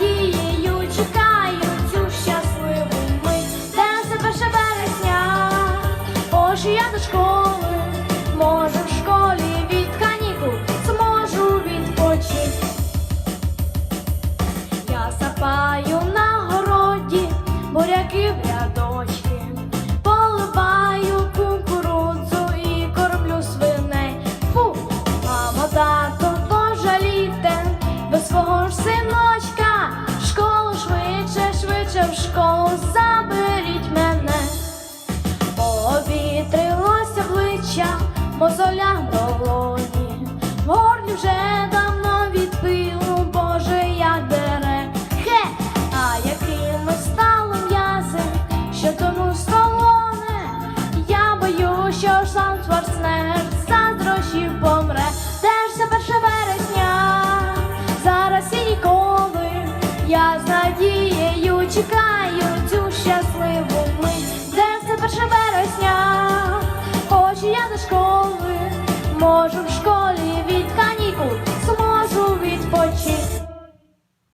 надією чекаю цю щасливу мить. Де ж це перше березня, я до школи, мозолям долоні, в горлі вже давно від пилу, Боже, як дере. Хе, а якими стали м'язи, що тому столоне, я боюсь, що сам Шварценеггер заздрощів помре. Де ж це перше вересня, зараз і ніколи, я з надією чекаю цю щасливу мить. Де це перше вересня, хочу я до школи, можу в школі від канікул зможу відпочити.